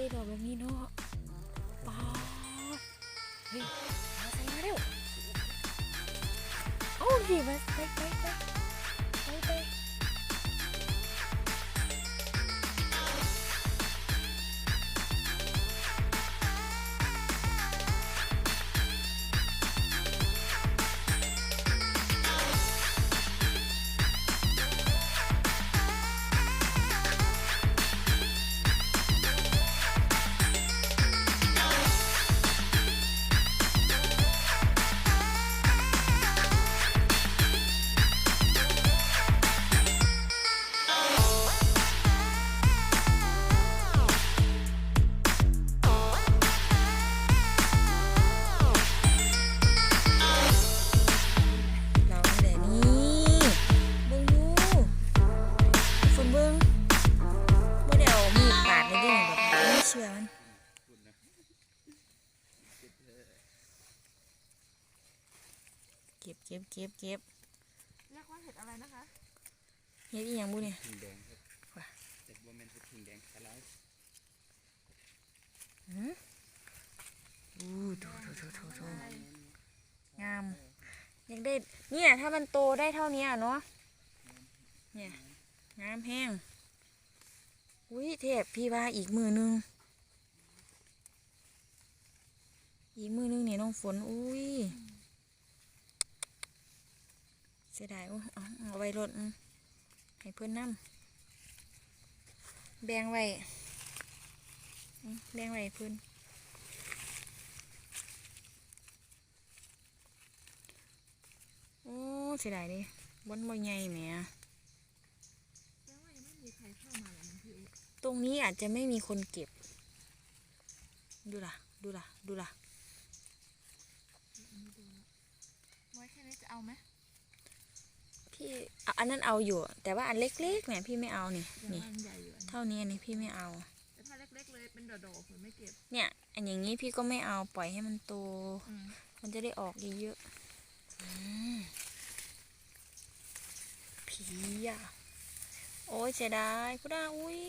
ได้ดอกแบบนี้เนาะป้าเฮ้ยมาใส่มาเร็วโอ้ยมาไปไปไปไป เก็บเก็บเรียกว่าเห็ดอะไรนะคะเฮ็ดอีหยังบุเนี่ยหิงแดงครับว่ะแต่บ่แม่นเฮ็ดหิงแดงตะไลอู้ดูดูดูดูดูงามยังได้เนี่ยถ้ามันโตได้เท่านี้อะเนาะเนี่ยงามแห้งอุ้ยเทพพี่ว่าอีกมือนึงอีกมือนึงเนี่ยน้องฝนอุ้ยเสียดายโอ้เอาเอาไว้รถให้เพื่อนนั่แบงไว้แบงไว้ให้เพื่อนโอ้เสียดายดิบนบ่ใหญ่แหมแปลว่ายังไม่มีใครเข้ามาหรอมันพี่เอ๊ะตรงนี้อาจจะไม่มีคนเก็บ ดูล่ะ ดูล่ะ ดูล่ะไว้แค่นี้จะเอาไหม พี่เอาอันนั้นเอาอยู่ แต่ว่าอันเล็กๆเนี่ยพี่ไม่เอานี่ยังนี่อันใหญ่อยู่อันนี้เท่านี้อันนี้พี่ไม่เอาแต่ถ้าเล็กๆเลยเป็นดอกๆผมไม่เก็บเนี่ย อันอย่างนี้พี่ก็ไม่เอาปล่อยให้มันโตอืมมันจะได้ออกเยอะๆอืมผีอะโอ้ยเสียดายพุดาอุ้ย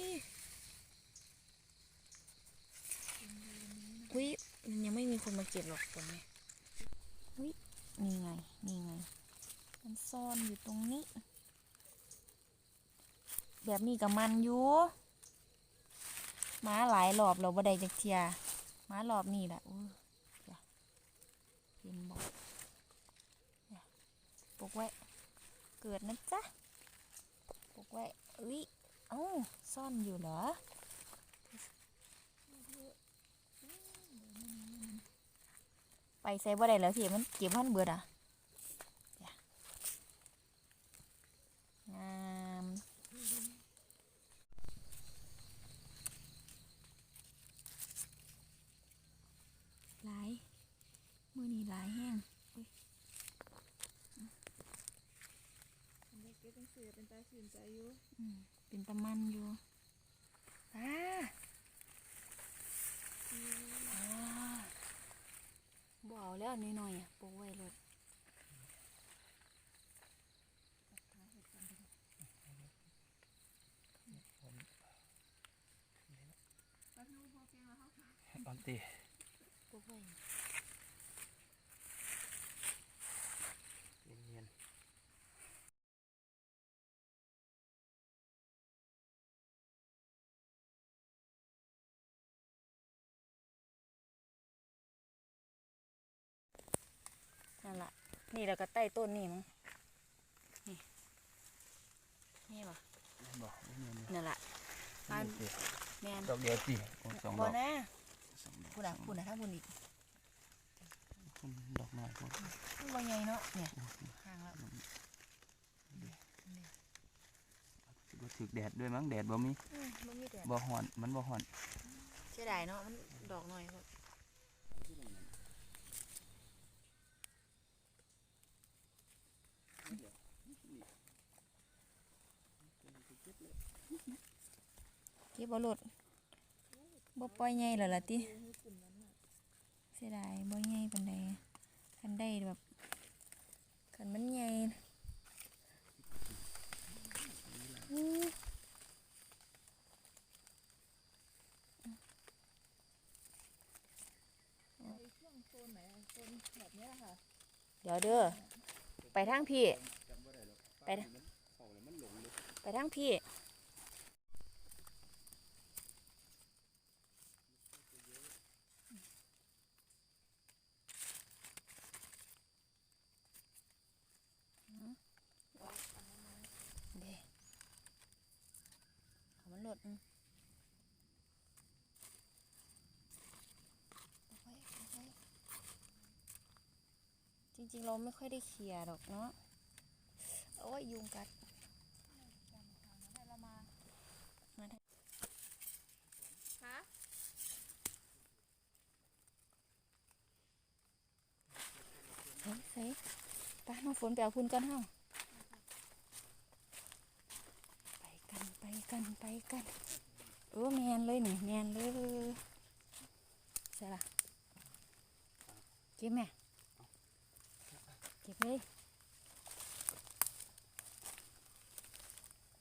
อุ้ยมันยังไม่มีคนมาเก็บหรอกฝนเนี่ยอุ้ยนี่ไงนี่ไง มันซ่อนอยู่ตรงนี้ แบบนี้กับมันอยู่มาหลายรอบเราบ่ได้จักเทียมารอบนี้แหละอุ้ยเห็นบอกเนี่ยปลูกไว้ เกิดนะจ๊ะปลูกไว้เอ้ยเอ้าซ่อนอยู่เหรอไปใส่บ่ได้แล้วสิมันเก็บมันเบิดอะเดี๋ยว งามหลายมือนี้หลายแห้งอันเล็กก็ต้องเสียเป็นตาชื่นใจอยู่อืมเป็นตะมันอยู่อ่าอ่าบ่เอาแล้วนิดหน่อยๆอะปลูกไว้เลย แล้วพี่พอเก่งแล้วเขา ตอนตีปลูกไว้เนียนนั่นล่ะนี่แล้วก็ใต้ต้นนี่มั้งนี่นี่ป่ะๆบอกบ่เนียนเลยนั่นล่ะอันนี่ติแมนดอกเดียวติโอ้สองดบ่อกนะ สองดอกพูดอะพูดอะถ้าพูดอีกคุณดอกน้อยพุ่นมันบ่ใหญ่เนาะเนี่ยห่างแล้วสิบ่ถึกแดดด้วยมั้งแดดบ่มีอืมบ่มีแดดบ่ฮ้อนมันบ่ฮ้อนเสียดายเนาะมันดอกหน่อยพุ่นเก็บบ่หลด บ่ป่อยใหญ่หรอล่ะติเสียดายบ่ใหญ่ปานใดคันใดแบบคันมันใหญ่เดี๋ยวเด้อ ไปทางพี่ ไป ไปทางพี่ เราไม่ค่อยได้เคลียร์หรอกเนาะโอ้ยยุงกัดมาได้คะใส่ใส่ตาน้องฝนไปเอาพุ่นกันเฮาไปกันไปกันไปกันเออแมนเลยนี่แมนเลยใช่ละเก็บแม่ เก็บเลย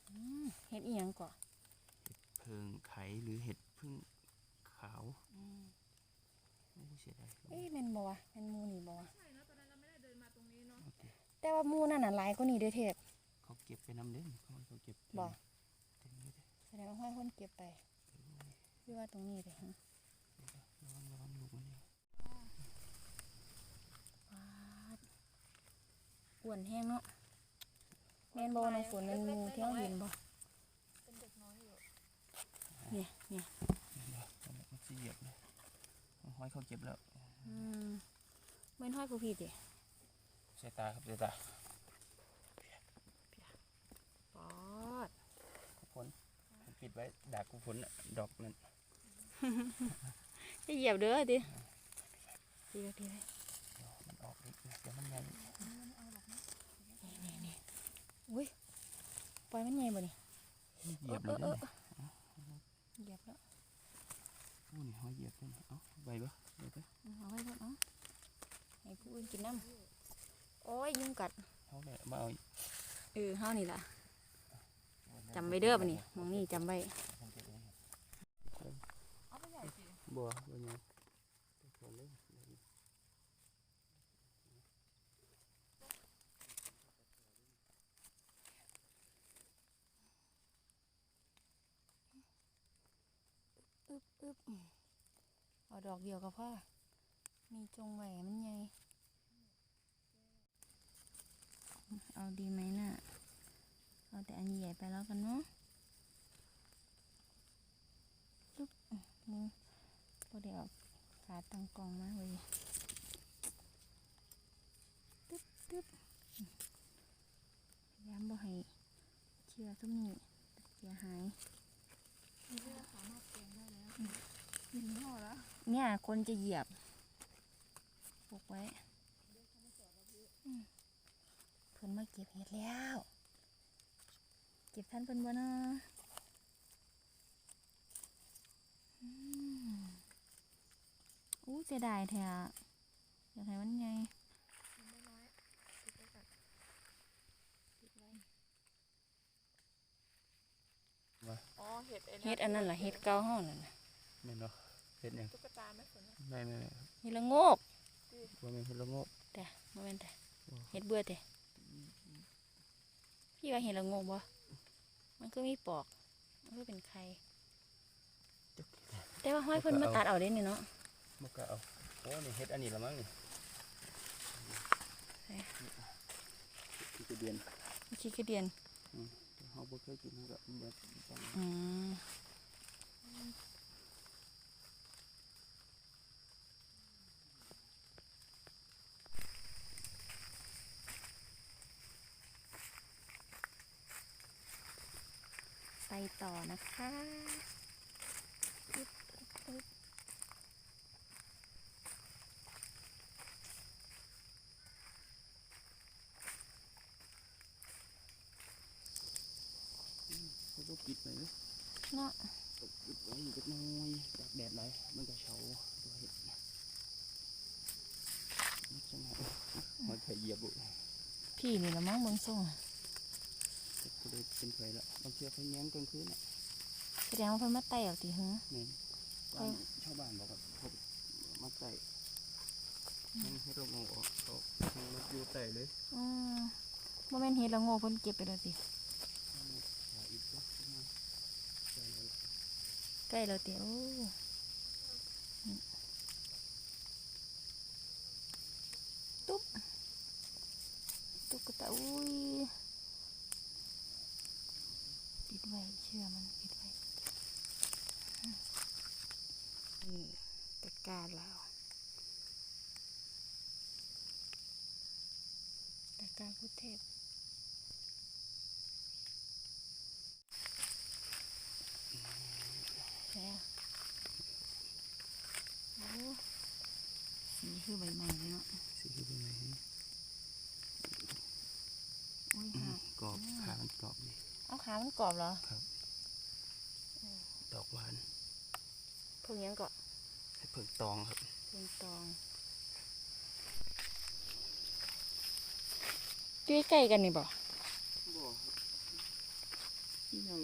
อืมเฮ็ดอีหยังก่อนเพิงไขหรือเห็ดพึ่งขาวโอ้เสียดายเอ้ยแม่นบ่วะแม่นหมูนี่บ่วะใช่เนาะตอนนั้นเราไม่ได้เดินมาตรงนี้เนาะโอเคแต่ว่าหมูนั่นน่ะหลายกว่านี้เด้อเทพเขาเก็บไปน้ำเด่นเขาเขาเก็บเต็มบ่เต็มเลยเด้แสดงว่าห้อยคนเก็บไปพี่ว่าตรงนี้เลยฮะระวังระวังลูกมันนี่ วาด อ้วนแห้งเนาะแม่นบ่น้องฝนแม่นหมูที่เราเห็นบ่เป็นเด็กน้อยอยู่เนี่ยเนี่ยเห็นบ่เอามันสิเหยียบเลยเอาห้อยเขาเก็บแล้วอืมแม่นห้อยผู้พี่ติใส่ตาครับใส่ตาปอดกูฝนผมปิดไว้ดากกูฝนน่ะดอกนั้นจะเหยียบเด้อติดีเลยดีเลยมันออกอีกเดี๋ยวมันใหญ่นี่นี่นี่ อุ้ยปล่อยมันใหญ่บ่นี่เหยียบเลยเอเด้ออเออเออเหยียบแล้วโอ้นี่ห้อยเหยียบเลยนะเอ้าใบบ่เดี๋ยวเด้อเอาไว้ก่อนเนาะให้ผู้อื่นกินน้ำโอ้ยยุงกัดเขาเลยมาเอาอีกเออเฮานี่ล่ะจำไว้เด้อบ่นี่หมองนี่จำไว้เอาไปใหญ่สิบัวบัวยังไปก่อนเลย อึ บเอาดอกเดียวก็พอมีจงไว้ให้มันใหญ่เอาดีไหมน่ะ เอาแต่อันใหญ่ไปแล้วกันเนาะจุ๊บมึงพอเดี๋ยวขาตังกองมาเว้ยตึ๊บตึ๊บยายามบ่ให้เชื่อซุ่มนี้เสียหาย นี่เราสามารถแกงได้แล้ว กินห่อแล้วเนี่ย คนจะเหยียบปลูกไว้อืมเพิ่นมาเก็บเห็ดแล้ว เก็บท่านเพิ่นบ่เนาะอืมอู้เสียดายแท้อะอยากให้มันไงกินน้อยๆติดไว้ก่อนติดไว้อ๋อเห็ดไอ้เฮ็ดอันนั้นล่ะเฮ็ดเก่าห้องนั่นน่ะ แม่นบ่เห็ดหยังตุ๊กตาไหมฝนไม่ไม่ไม่เฮ็ดละโงกบัวแม่นเห็ดละโงกแต่บ่แม่นแต่อ๋อเฮ็ดเบื่อแต่พี่ว่าเฮ็ดละโงกบ่มันคือมีปอก มันคือเป็นไข่จักแต่ว่าห้อยเพิ่นมาตัดเอาเด้นี่เนาะบ่กล้าเอาโอ้นี่เห็ดอันนี้ละมั้งนี่ใช่ที่จะเดือนขี้กระเดียนเฮาบ่เคยกินเฮาก็แบบต้องอืมไป ต่อนะคะอึ๊บอึ๊บอึ๊บเขาก็ปิดไว้เด้อเนาะปิดไว้อยู่จักหน้อยตากแดดหลายมันก็เฉาตัวเห็ดมันจะมามันเคยเหยียบบุพี่นี่ละมั้งเบิ่งส่งก็เลยเป็นไฟละบางทีเขาแย้งกลางคืนน่ะแสดงว่าเพิ่นมาไต่เอาติหือแม่นบ้านชาวบ้านบอกว่าเขามาใส่ยังเห็ดก็มองออกเขามันอยู่ใต้เลยอืมบ่แม่นเฮ็ดละโง่เพิ่นเก็บไปแล้วติหาอีกก็ประมาณใต้แล้วใกล้แล้วติโอ้นี่ตุ๊บตุ๊กตาอุ้ยปิด ไว้เชื่อมันปิดไว้อืมนี่ตะกร้าลาวตะกร้าพุทธเทพ แช่โอ้สีคือใบไม้เลยเนาะ สีเป็นไง อุ้ย อื หาม กรอบขามันกรอบดี เอาขา มันกรอบเหรอครับ ดอกหวานพวกนี้ก็ให้เพิ่งตองครับเป็นตองอยู่ใกล้ๆกันนี่บ่บ่ยัง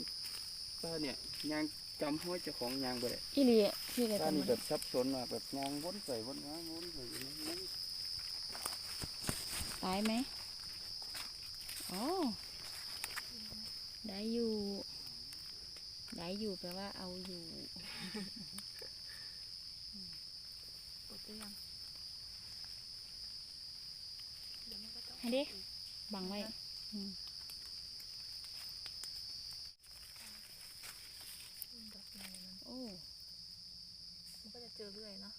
ตาเนี่ยยางจำห้อยเจ้าของยางบ่ได้อีหลีพี่ก็ตาจำนี่บ่แบได้บซับซ้อนมากแบบยางวนไปวนมาวนไปอยู่นี่มันตายไหมอ๋อ ได้อยู่ ได้อยู่แปลว่าเอาอยู่กดได้ยังเดี๋ยวมันก็ต้องให้ดิบังไว้อืมอืมดอกใหญ่มันโอ้มันก็จะเจอเรื่อยเนาะ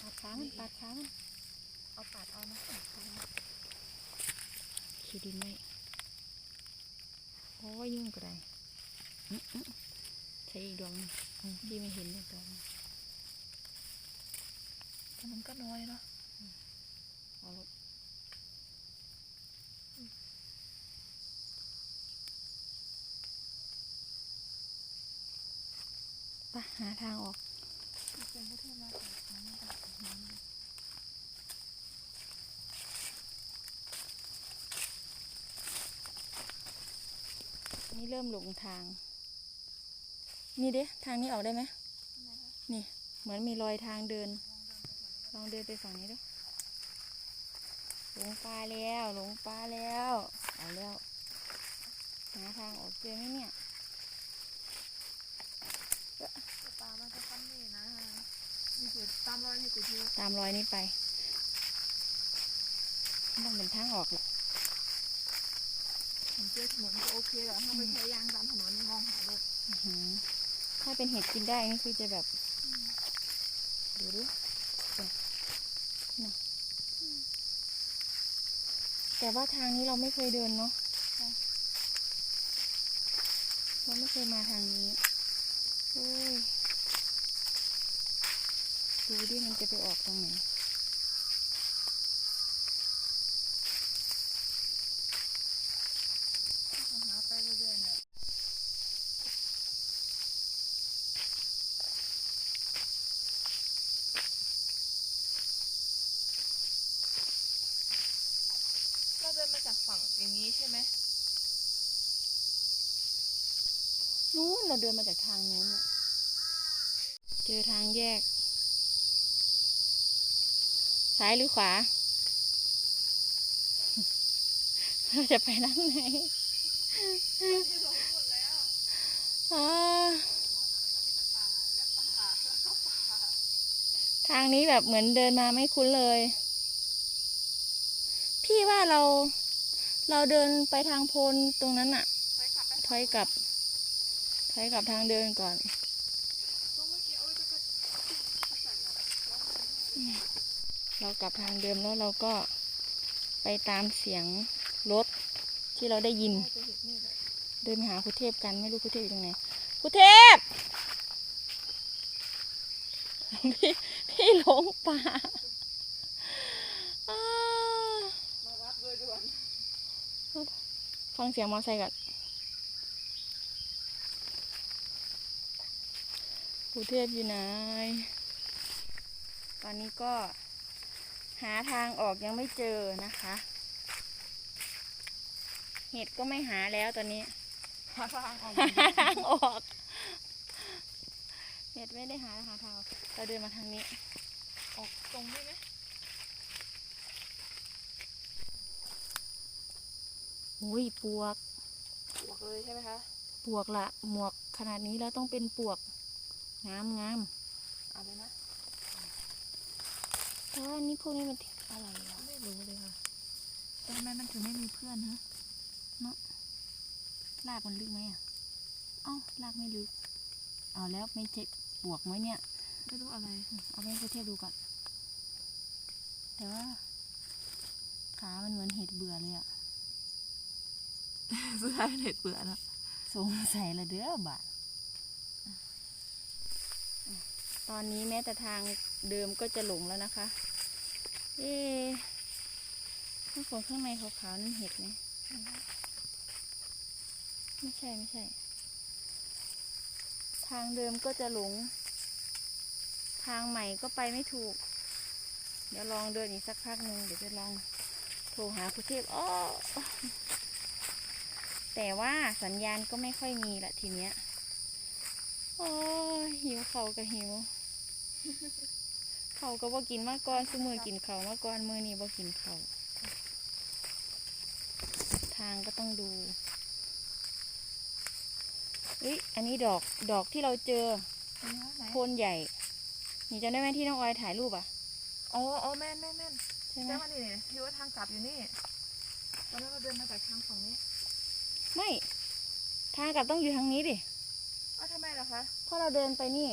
ปาดขามันปาดขามัน เอาปาดเอานะขีดดินไว้โอ้ยยุ่งก็ได้อื้ออื้อใช้อีกดวงหนึ่งอืมพี่ไม่เห็นเลยตอนนี้แต่มันก็น้อยเนาะเอาลูกไปหาทางออกเป็นพุทธเทพมาจาก น้ำจากน้ำนี่เริ่มหลงทาง นี่เด้ทางนี้ออกได้ไหมนี่ เหมือนมีรอยทางเดิน ลองเดินไปฝั่งนี้ด้วยหลงป่าแล้วหลงป่าแล้วเอาแล้วหาทางออกเจอไหมเนี่ยแต่ปลามันจะตั้มนี่นะนี่คือตามรอยนี่กูที่ตามรอยนี้ไปต้องเป็นทางออกแหละผม เจอถนนก็โอเคแล้วถ้าไปใช้ยางตามถนนมองหารถอื้อหือถ้าเป็นเห็ดกินได้นี่คือจะแบบดูดูเนี่ยน่ะแต่ว่าทางนี้เราไม่เคยเดินเนาะเราไม่เคยมาทางนี้โอ้ยดูดิมันจะไปออกตรงไหน ต้องหาไปเรื่อยๆเนี่ยเราเดินมาจากฝั่งอย่างนี้ใช่ไหม นู้น เราเดินมาจากทางนู้นเจอทางแยก ซ้ายหรือขวา เราจะไปทางไหนทางนี้แบบเหมือนเดินมาไม่คุ้นเลย พี่ว่าเรา เราเดินไปทางโพนตรงนั้นอะถอยกลับ ไปถอยกลับทางเดินก่อน เรากลับทางเดิมแล้วเราก็ไปตามเสียงรถที่เราได้ยิน เดินไปหาคุเทพกันไม่รู้คุเทพอยู่ตรงไหนคุเทพ พี่พี่หลงป่าามารับด้วยด่วนฟังเสียงมอไซค์ก่อน คุเทพอยู่ไหน ตอนนี้ก็หาทางออกยังไม่เจอนะคะ เห็ดก็ไม่หาแล้วตอนนี้ หาทางออก หาทางออก เห็ดไม่ได้หาหาทางเราเดินมาทางนี้ ออกตรงได้ไหมอุ้ยปวกออกเลยใช่ไหมคะ ปวกละหมวกขนาดนี้แล้วต้องเป็นปวก งามงามเอาเลยนะแต่ว่าอันนี้พวกนี้มันอะไรอะไม่รู้เลยค่ะแต่ทำไมมันถึงไม่มีเพื่อนฮะเนาะลากมันลึกไหมอะเอ้าลากไม่ลึก เอาแล้วไม่เจ็บปวกไหมเนี่ย ไม่รู้อะไร เอาไปให้เทียบดูก่อน แต่ว่า ขามันเหมือนเห็ดเบื่อเลยอะสุดท้ายเป็นเห็ดเบื่อแล้วสงสัยละเด้อบาดอะอะ ตอนนี้แม้แต่ทางเดิมก็จะหลงแล้วนะคะ เอ๊ข้างฝนข้างในขาวๆนั่นเห็ดไหมไม่ใช่ไม่ใช่ ทางเดิมก็จะหลง ทางใหม่ก็ไปไม่ถูก เดี๋ยวลองเดินอีกสักพักหนึ่งเดี๋ยวจะลองโทรหาคุณเทพอ้อแต่ว่าสัญญาณก็ไม่ค่อยมีละทีเนี้ย โอ้ยหิวเขากับหิว เขาวก็บ่กินมาก่อนซุมือกินเขาวมาก่อนมือนี้บ่กินเขาวทางก็ต้องดูเอ้ยอันนี้ดอกดอกที่เราเจออันนี้ไหนโคนใหญ่ นี่จำได้ไหมที่น้องออยถ่ายรูปอะอ๋ออ๋อแม่นแม่นแม่นใช่ไหมแล้วมันนี่เนี่ยที่ว่าทางกลับอยู่นี่ตอนนั้นเราเดินมาจากทางฝั่งนี้ ไม่ ทางกลับต้องอยู่ทางนี้ดิอ้าวทำไมล่ะคะเพราะเราเดินไปนี่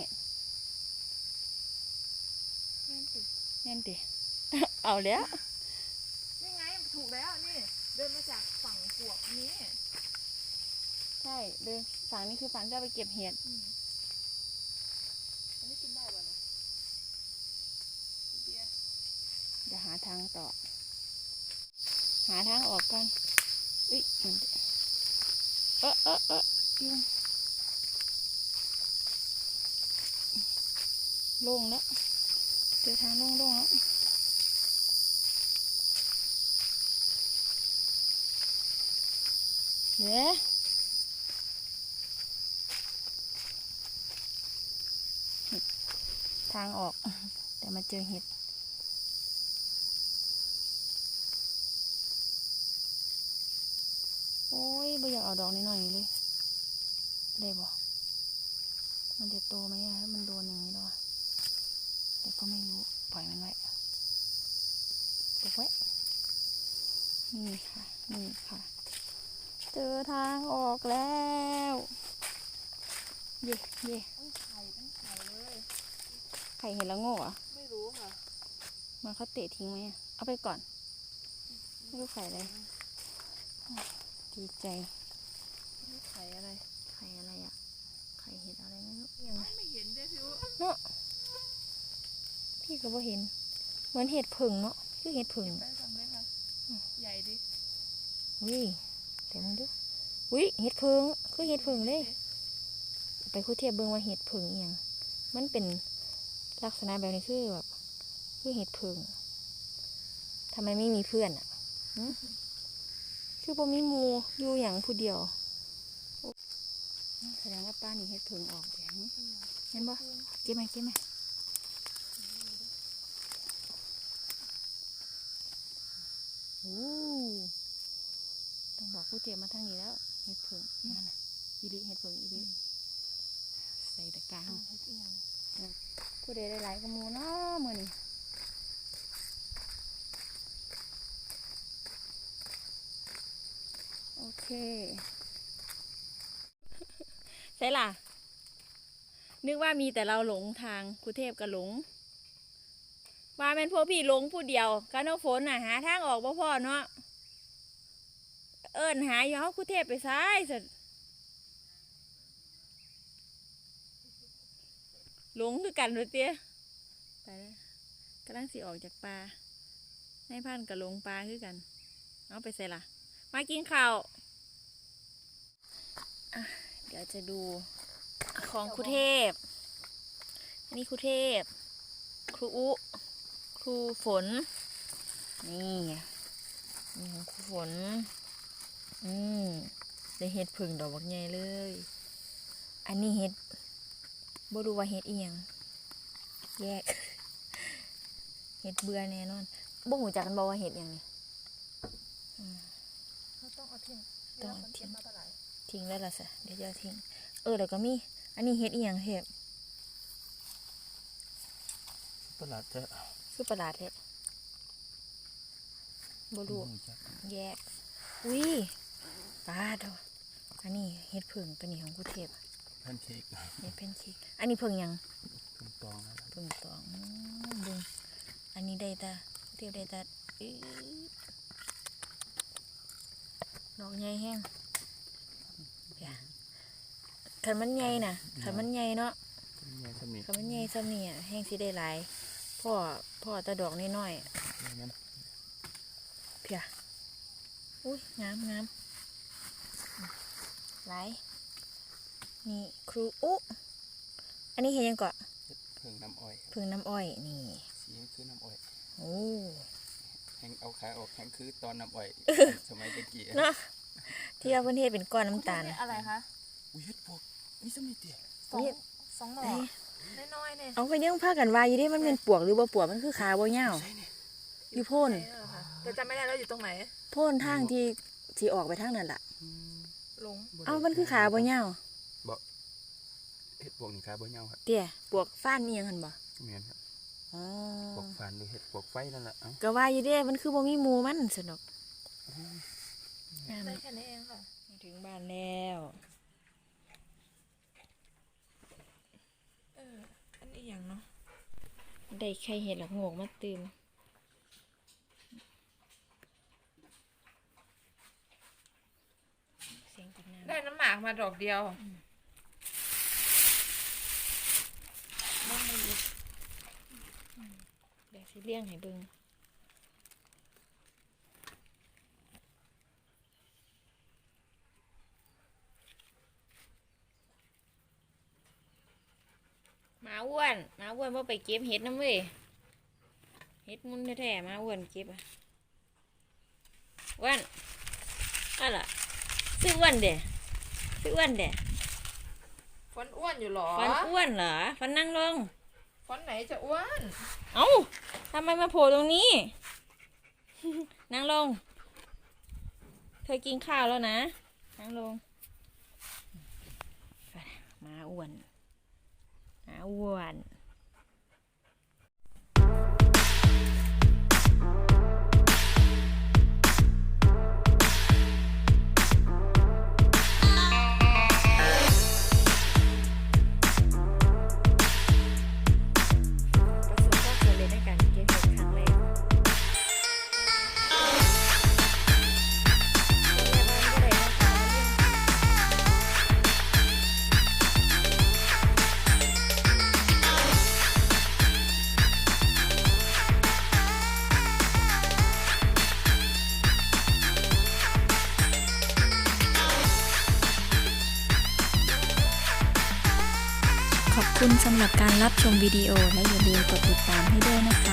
แม่นติ แน่นดิ เอาแล้ว นี่ไงถูกแล้วนี่ เดินมาจากฝั่งปวกนี้ ใช่เดินฝั่งนี้คือฝั่งที่เราไปเก็บเห็ดอืมอันนี้กินได้ป่ะเนี่ยเบียร์เดี๋ยวหาทางต่อ หาทางออกกันอุ้ยมันเออเออเออยุงโล่งแล้ว เจอทางโล่งๆแล้วเดี๋ยวทางออก แต่มาเจอเห็ดโอ้ยไม่อยากเอาดอกนี้หน่อยเลย ได้บ่มันจะโตไหมอะถ้ามันโดนอย่างนี้แล้วอะ แต่ก็ไม่รู้ปล่อยมันไว้ปล่อยไว้นี่ค่ะ นี่ค่ะ เจอทางออกแล้ว เย่เย่ต้องไข่เป็นไข่เลยไข่เห็นแล้วโง่เหรอะไม่รู้ค่ะ มันเขาเตะทิ้งไหมอะเอาไปก่อนไม่รู้ไข่อะไรดีใจนี่ไข่อะไร ไข่อะไรอะไข่เห็ดอะไรไม่รู้ยังไงไม่เห็นด้วยพี่วเนาะ พี่ก็บ่เห็น เหมือนเห็ดผึ่งเนาะคือเห็ดผึ่งไปสั่งเลยค่ะใหญ่ดิวิเดี๋ยวมึงดูวิเห็ดผึ่งคือเห็ดผึ่งเลย ไปคุยเทียบเบิ่งว่าเห็ดผึ่งอหย่างมันเป็นลักษณะแบบนี้คือแบบคือเห็ดผึ่งทำไมไม่มีเพื่อนอะหึคือบ่มีหมูอยู่อย่างผู้เดียวแสดงว่าป้านี่เห็ดผึ่งออกเดี๋ยวหึเห็นบ่เก็บไหมเก็บไหม โอ้ต้องบอกผู้เจ็บมาทางนี้แล้วเห็ดผึ่งนั่นน่ะอีลิเห็ดผึ่งอีลิใส่ตะกร้างเห็ดอีหยังผู้ใดได้หลายกว่าหมูเนาะมือนี้โอเคใช่ล่ะ นึกว่ามีแต่เราหลงทางครูเทพก็หลง ว่าเป็นพวกพี่หลงผู้เดียวกันน้องฝนน่ะหาทางออกบ่พอเนาะเอิญหาอยู่เฮาครูเทพไปซ้ายสุดหลงคือกันเลยเตี้ยไปแล้วกำลังสิออกจากปลาให้พันกับหลงปลาคือกัน เอาไปใส่ละมากินข้าวเดี๋ยวจะดูของครูเทพ อันนี้ครูเทพ ครูอุ ครูฝน นี่ไงนี่ของครูฝน อืมได้เห็ดผึ่งดอกบักใหญ่เลย อันนี้เห็ดบ่รู้ว่าเฮ็ดอีหยังแยกเฮ็ดเบื่อแน่นอนบ่หูจักกันบ่ว่าเฮ็ดหยังนี่เขาต้องเอาทิ้งต้องเอาทิ้งมาเท่าไหร่ทิ้งแล้วล่ะซะเดี๋ยวจะเอาทิ้ง เออแล้วก็มี อันนี้เฮ็ดอีหยังเฮ็ดประหลาดจะ คือประหลาดแท้บ่รู้รู้จักแยก อุ้ยปลาดอกอันนี้เฮ็ดผึ่งตัวนี้ของกูเทพแพนเค้กเฮ็ดแพนเค้กอันนี้ผึ่งหยังถูกต้องนะครับผึ่งตองอืมเบิ่งอันนี้ได้ตากูเทพได้ตาอื้อดอกใหญ่แห้งเดี๋ยวคันมันใหญ่น่ะคันมันใหญ่เนาะเป็นไงสำเนียงคันมันใหญ่ซ้ำนี่อะแห้งสิได้หลาย พ่อพ่อแตะดอกน้อยๆอย่างนั้นเพียอุ้ยงามงามไหลายนี่ครูอุ๊อันนี้เห็นยังเกาะเฮ็ดเพิ่งน้ำอ้อยครับพึ่งน้ำอ้อยนี่สีคือน้ำอ้อยโอ้แห้งเอาขาออกแห้งคือตอนน้ำอ้อยสมัยตะกี้เนาะที่เราเพิ่นเฮ็ดเป็นก้อนน้ำตาลเนี่ยอะไรคะอุ้ยเฮ็ดพวกนี่สมัยเตี้ยสองนี่สองหน่อไอ้ น้อยๆเนี่ยเอาไปยังพากันว่าอยู่ดิมันเป็นปวกหรือบ่ปวกมันคือขาบ่ยาวใช่เนี่ยอยู่โพ่นไหนอะคะแต่จำไม่ได้แล้วอยู่ตรงไหนโพ่นทางที่ที่ออกไปทางนั้นล่ะอืมหลงบ่ได้เอามันคือขาบ่ยาวเฮ็ดพวกนี่ขาบ่ยาวครับเตี้ยปวกฟ้านนี่ยังหั่นบ่แม่นครับอ๋อพวกฟานหรือเฮ็ดพวกไฟนั่นแหละเอ้าก็ว่าอยู่เด้มันคือบ่มีหมู่มันสนุกงามได้แค่นี้เองค่ะ ถึงบ้านแล้ว เออ อันนี้อย่างเนาะได้ไข่เห็ดหลักโงกมาตื่มเสียงกินน้ำได้น้ำหมากมาดอกเดียวเดี๋ยวสิเลี้ยงให้เบิ่ง มาอ้วนหมาอ้วนว่าไปเก็บเห็ดน้ำเว้ยเห็ดมุนแท้ๆหมาอ้วนเก็บอะอ้วนอะไรซื้ออ้วนเด้ซื้ออ้วนเด้ฟันอ้วนอยู่เหรอฟันอ้วนเหรอฟันนั่งลงฟันไหนจะอ้วน เอ้าทำไมมาโผล่ตรงนี้ นั่งลง เธอกินข้าวแล้วนะ นั่งลงไปมาอ้วน มาอ้วน รับการรับชมวิดีโอและอย่าลืมกดติดตามให้ด้วยนะคะสวัสดีค่ะ